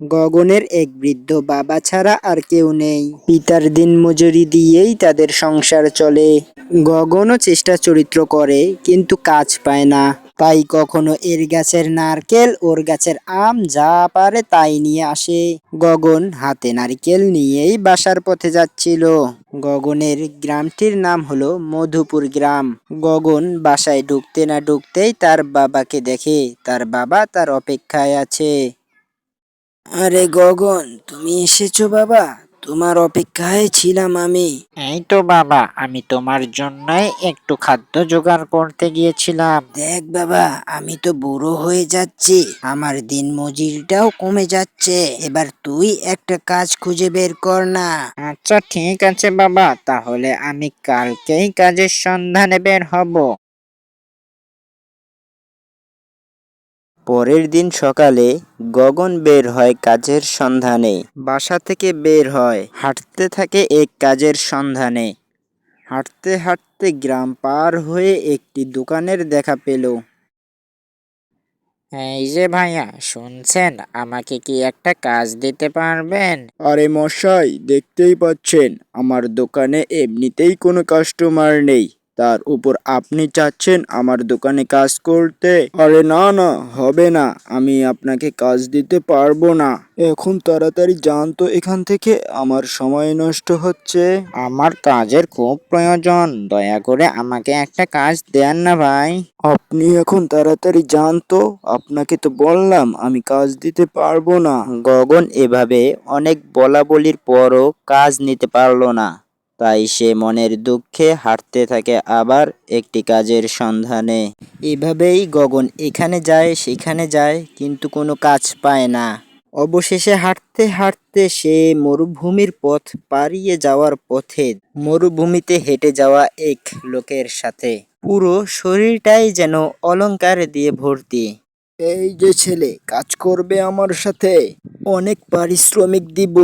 গগনের এক বৃদ্ধ বাবা ছাড়া আর কেউ নেই। পিতার দিন মজুরি দিয়েই তাদের সংসার চলে। গগনও চেষ্টা চরিত্র করে, কিন্তু কাজ পায় না। তাই কখনো এর গাছের নারকেল, ওর গাছের আম, যা পারে তাই নিয়ে আসে। গগন হাতে নারকেল নিয়েই বাসার পথে যাচ্ছিল। গগনের গ্রামটির নাম হলো মধুপুর গ্রাম। গগন বাসায় ঢুকতে না ঢুকতেই তার বাবাকে দেখে। তার বাবা তার অপেক্ষায় আছে। আরে গগন তুমি এসেছ বাবা। তোমার অপেক্ষায় ছিলাম আমি। এই তো বাবা আমি তোমার জন্যই একটু খাদ্য জোগাড় করতে গিয়েছিলাম। দেখ বাবা আমি তো বুড়ো হয়ে যাচ্ছি। আমার দিন মজুরিটাও কমে যাচ্ছে। এবার তুই একটা কাজ খুঁজে বের কর না। আচ্ছা ঠিক আছে বাবা। তাহলে আমি কালকেই কাজের সন্ধানে বের হব। পরের দিন সকালে গগন বের হয় কাজের সন্ধানে। বাসা থেকে বের হয়, হাঁটতে থাকে এক কাজের সন্ধানে। হাঁটতে হাঁটতে গ্রাম পার হয়ে একটি দোকানের দেখা পেল। এই যে ভাইয়া, শুনছেন? আমাকে কি একটা কাজ দিতে পারবেন? আরে মশাই, দেখতেই পাচ্ছেন, আমার দোকানে এমনিতেই কোনো কাস্টমার নেই। তার উপর আপনি চাচ্ছেন আমার দোকানে কাজ করতে? আরে না না হবে না। আমি আপনাকে কাজ দিতে পারব না। এখন তাড়াতাড়ি যান তো এখান থেকে। আমার সময় নষ্ট হচ্ছে। আমার কাজের খুব প্রয়োজন। দয়া করে আমাকে একটা কাজ দেন না ভাই। আপনি এখন তাড়াতাড়ি যান তো। আপনাকে তো বললাম আমি কাজ দিতে পারব না। গগন এভাবে অনেক বলা বলির পরও কাজ নিতে পারল না। তাই সে মনের দুঃখে হাঁটতে থাকে আবার একটি কাজের সন্ধানে। এভাবেই গগন এখানে যায়, সেখানে যায়, কিন্তু কোনো কাজ পায় না। অবশেষে হাঁটতে হাঁটতে সে মরুভূমির পথ পাড়িয়ে যাওয়ার পথে মরুভূমিতে হেঁটে যাওয়া এক লোকের সাথে। পুরো শরীরটাই যেন অলংকার দিয়ে ভর্তি। এই যে ছেলে, কাজ করবে আমার সাথে। অনেক পারিশ্রমিক দিব।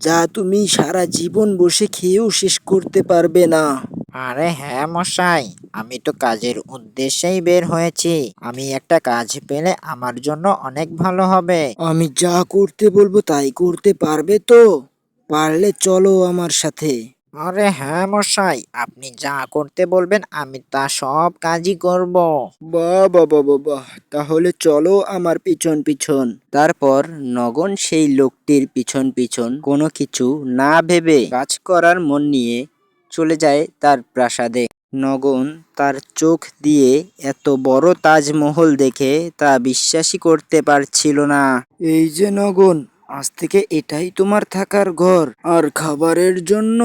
যা তুমি সারা জীবন বসে খেয়েও শেষ করতে পারবে না। আরে হ্যাঁ মশাই আমি তো কাজের উদ্দেশ্যেই বের হয়েছি। আমি একটা কাজ পেলে আমার জন্য অনেক ভালো হবে। আমি যা করতে বলব তাই করতে পারবে তো? পারলে চলো আমার সাথে। আরে হ্যাঁ মশাই আপনি যা করতে বলবেন আমি তা সব কাজই করব। বাহ বাবা বাবা তাহলে চলো আমার পিছন পিছন। তারপর নগন সেই লোকটির পিছন পিছন কোনো কিছু না ভেবে কাজ করার মন নিয়ে চলে যায় তার প্রাসাদে। নগন তার চোখ দিয়ে এত বড় তাজমহল দেখে তা বিশ্বাসই করতে পারছিল না। এই যে নগন আজ থেকে এটাই তোমার থাকার ঘর। আর খাবারের জন্য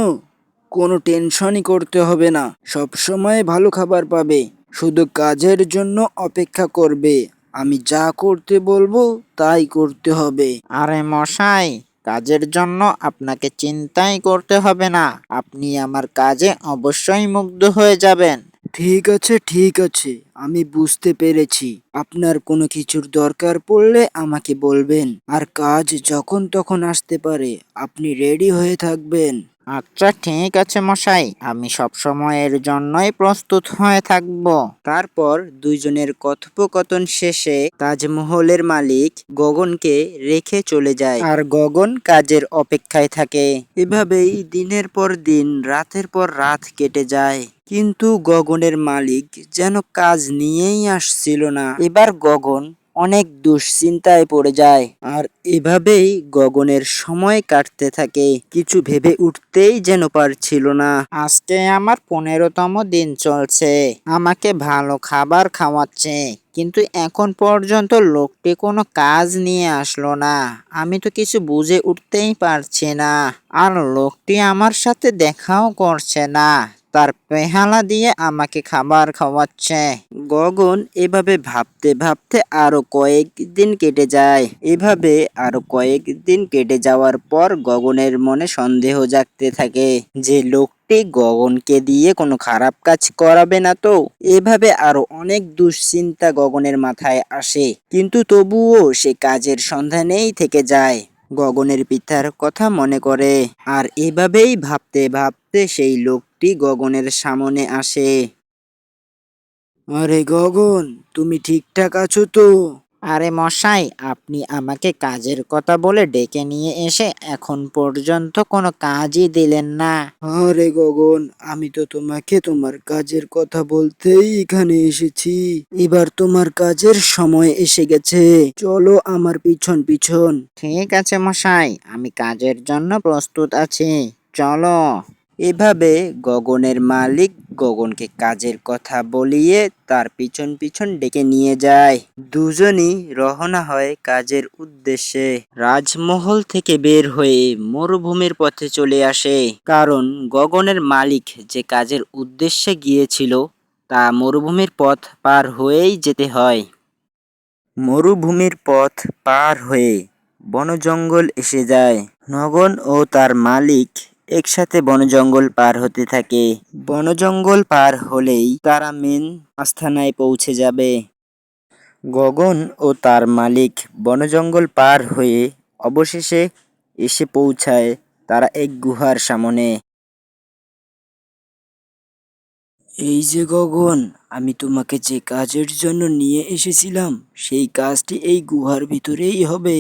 কোনো টেনশনই করতে হবে না। সব সময় ভালো খাবার পাবে। শুধু কাজের জন্য অপেক্ষা করবে। আমি যা করতে বলব, তাই করতে হবে। আরে মশাই, কাজের জন্য আপনাকে চিন্তাই করতে হবে না। আপনি আমার কাজে অবশ্যই মুগ্ধ হয়ে যাবেন। ঠিক আছে ঠিক আছে। আমি বুঝতে পেরেছি। আপনার কোনো কিছুর দরকার পড়লে আমাকে বলবেন। আর কাজ যখন তখন আসতে পারে। আপনি রেডি হয়ে থাকবেন। আচ্ছা ঠিক আছে মশাই। আমি সব সময়ের জন্যই প্রস্তুত হয়ে থাকব। তারপর দুইজনের কথোপকথন শেষে তাজমহলের মালিক গগনকে রেখে চলে যায়। আর গগন কাজের অপেক্ষায় থাকে। এভাবেই দিনের পর দিন রাতের পর রাত কেটে যায়। কিন্তু গগনের মালিক যেন কাজ নিয়েই আসছিল না। এবার গগন অনেক দুশ্চিন্তায় পড়ে যায়। আর এভাবেই গগনের সময় কাটতে থাকে। কিছু ভেবে উঠতেই যেন পারছিল না। আজকে আমার পনেরোতম দিন চলছে। আমাকে ভালো খাবার খাওয়াচ্ছে। কিন্তু এখন পর্যন্ত লোকটি কোনো কাজ নিয়ে আসলো না। আমি তো কিছু বুঝে উঠতেই পারছি না। আর লোকটি আমার সাথে দেখাও করছে না। তার পেহালা দিয়ে আমাকে খাবার খাওয়াচ্ছে। গগন এভাবে ভাবতে ভাবতে আরও কয়েকদিন কেটে যায়। এভাবে আরও কয়েকদিন কেটে যাওয়ার পর গগনের মনে সন্দেহ জাগতে থাকে যে লোকটি গগনকে দিয়ে কোনো খারাপ কাজ করাবে না তো। এভাবে আরও অনেক দুশ্চিন্তা গগনের মাথায় আসে। কিন্তু তবুও সে কাজের সন্ধানেই থেকে যায়। গগনের পিতার কথা মনে করে। আর এভাবেই ভাবতে ভাবতে সেই লোকটি গগনের সামনে আসে। আরে গগন তুমি ঠিকঠাক আছো তো? আরে মশাই আপনি আমাকে কাজের কথা বলে ডেকে নিয়ে এসে এখন পর্যন্ত কোনো কাজই দিলেন না। আরে গগন আমি তো তোমাকে তোমার কাজের কথা বলতেই এখানে এসেছি। এবার তোমার কাজের সময় এসে গেছে। চলো আমার পিছন পিছন। ঠিক আছে মশাই আমি কাজের জন্য প্রস্তুত আছি। চলো। এভাবে গগনের মালিক গগনকে কাজের কথা বলিয়ে তার পিছন পিছন ডেকে নিয়ে যায়। দুজনই রওনা হয় কাজের উদ্দেশ্যে। রাজমহল থেকে বের হয়ে মরুভূমির পথে চলে আসে। কারণ গগনের মালিক যে কাজের উদ্দেশ্যে গিয়েছিল, তা মরুভূমির পথ পার হয়েই যেতে হয়। মরুভূমির পথ পার হয়ে বনজঙ্গল এসে যায়। নগন ও তার মালিক একসাথে বনজঙ্গল পার হতে থাকে। বনজঙ্গল পার হলেই তারা মেন আস্থানায় পৌঁছে যাবে। গগন ও তার মালিক বনজঙ্গল পার হয়ে অবশেষে এসে পৌঁছায় তারা এক গুহার সামনে। এই যে গগন, আমি তোমাকে যে কাজের জন্য নিয়ে এসেছিলাম, সেই কাজটি এই গুহার ভিতরেই হবে।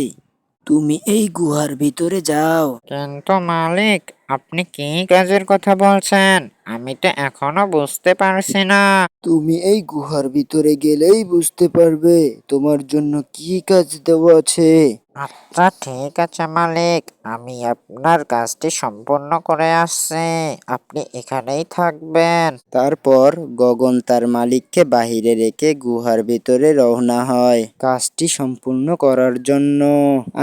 তুমি এই গুহার ভিতরে যাও। কিন্তু মালিক আপনি কি কাজের কথা বলছেন? আমি তো এখনও বুঝতে পারছি না। তুমি এই গুহার ভিতরে গেলেই বুঝতে পারবে তোমার জন্য কি কাজ দেওয়া আছে। আচ্ছা ঠিক আছে মালিক। আমি আপনার কাজটি সম্পূর্ণ করে আসছি। আপনি এখানেই থাকবেন। তারপর গগন তার মালিককে বাহিরে রেখে গুহার ভিতরে রওনা হয় কাজটি সম্পূর্ণ করার জন্য।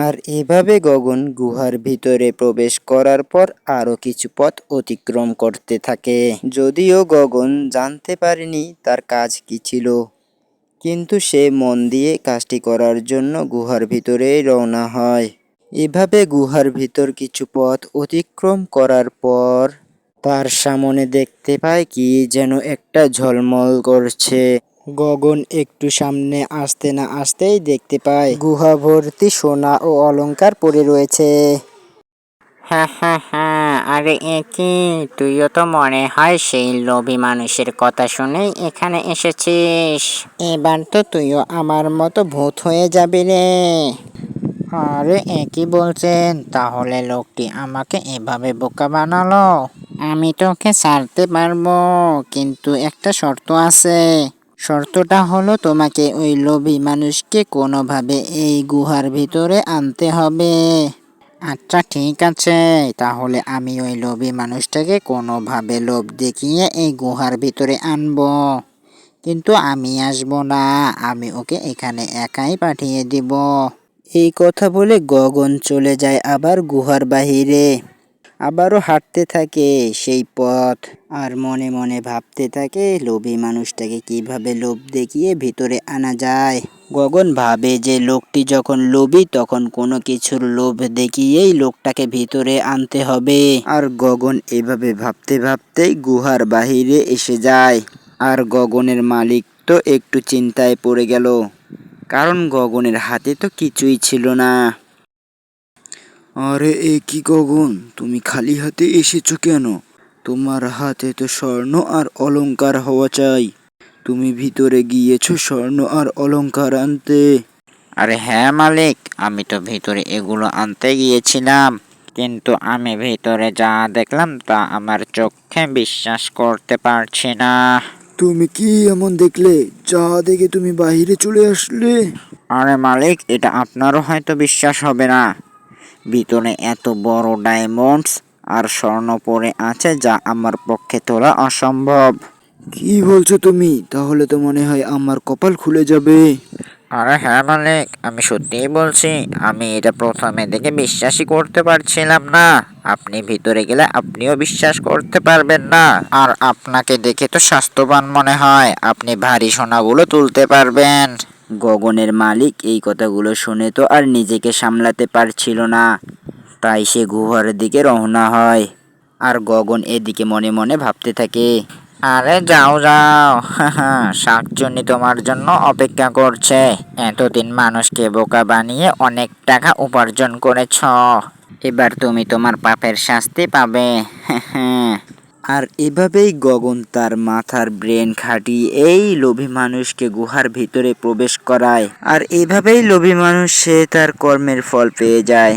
আর এভাবে গগন গুহার ভিতরে প্রবেশ করার পর আরও কিছু পথ অতিক্রম করতে থাকে। যদিও গগন জানতে পারেনি তার কাজ কি ছিল। কিন্তু সে মন দিয়ে কাজটি করার জন্য গুহার ভিতরে রওনা হয়। এভাবে গুহার ভিতর কিছু পথ অতিক্রম করার পর তার সামনে দেখতে পায় কি যেন একটা ঝলমল করছে। গগন একটু সামনে আসতে না আসতেই দেখতে পায় গুহা ভর্তি সোনা ও অলংকার পড়ে রয়েছে। হ্যাঁ হ্যাঁ হ্যাঁ আরে একি তুইও তো মনে হয় সেই লোভী মানুষের কথা শুনেই এখানে এসেছিস। এবার তো তুইও আমার মতো ভূত হয়ে যাবি রে। আরে একই বলছেন? তাহলে লোকটি আমাকে এভাবে বোকা বানালো। আমি তোকে ছাড়তে পারব, কিন্তু একটা শর্ত আছে। শর্তটা হলো তোমাকে ওই লোভী মানুষকে কোনোভাবে এই গুহার ভিতরে আনতে হবে। আচ্ছা ঠিক আছে। তাহলে আমি ওই লোভী মানুষটাকে কোনোভাবে লোভ দেখিয়ে এই গুহার ভিতরে আনব। কিন্তু আমি আসব না, আমি ওকে এখানে একাই পাঠিয়ে দিব। এই কথা বলে গগন চলে যায় আবার গুহার বাহিরে। আবারও হাঁটতে থাকে সেই পথ। আর মনে মনে ভাবতে থাকে, লোভী মানুষটাকে কীভাবে লোভ দেখিয়ে ভিতরে আনা যায়। গগন ভাবে যে লোকটি যখন লোভী, তখন কোনো কিছুর লোভ দেখিয়েই লোকটাকে ভিতরে আনতে হবে। আর গগন এভাবে ভাবতে ভাবতেই গুহার বাহিরে এসে যায়। আর গগনের মালিক তো একটু চিন্তায় পড়ে গেল। কারণ গগনের হাতে তো কিছুই ছিল না। আরে, এ কি গগন? তুমি খালি হাতে এসেছ কেন? তোমার হাতে তো স্বর্ণ আর অলংকার হওয়া চাই। তুমি ভিতরে গিয়েছো স্বর্ণ আর অলংকার আনতে। আরে হ্যাঁ মালিক আমি তো ভিতরে এগুলো আনতে গিয়েছিলাম। কিন্তু আমি ভিতরে যা দেখলাম তা আমার চোখে বিশ্বাস করতে পারছি না। তুমি কি এমন দেখলে যা দেখে তুমি বাইরে চলে আসলে? আরে মালিক এটা আপনারও হয়তো বিশ্বাস হবে না। ভিতরে এত বড় ডায়মন্ডস আর স্বর্ণ পড়ে আছে যা আমার পক্ষে তোলা অসম্ভব। কি বলছো তুমি? তাহলে তো মনে হয় আমার কপাল খুলে যাবে। আরে হ্যাঁ মালিক আমি সত্যিই বলছি আমি এটা প্রথমে দেখে বিশ্বাসই করতে পারছিলাম না। আপনি ভিতরে গেলে আপনিও বিশ্বাস করতে পারবেন না। আর আপনাকে দেখে তো স্বাস্থ্যবান মনে হয় আপনি ভারী সোনাগুলো তুলতে পারবেন। গগনের মালিক এই কথাগুলো শুনে তো আর নিজেকে সামলাতে পারছিল না। তাই সে গুহার দিকে রওনা হয়। আর গগন এদিকে মনে মনে ভাবতে থাকে। আরে যাও যাও। শাকচুনি তোমার জন্য অপেক্ষা করছে। এতদিন মানুষকে বোকা বানিয়ে অনেক টাকা উপার্জন করেছ। এবার তুমি তোমার পাপের শাস্তি পাবে। আর এভাবেই গগন তার মাথার ব্রেন খাটিয়ে এই লোভী মানুষকে গুহার ভিতরে প্রবেশ করায়। আর এভাবেই লোভী মানুষ সে তার কর্মের ফল পেয়ে যায়।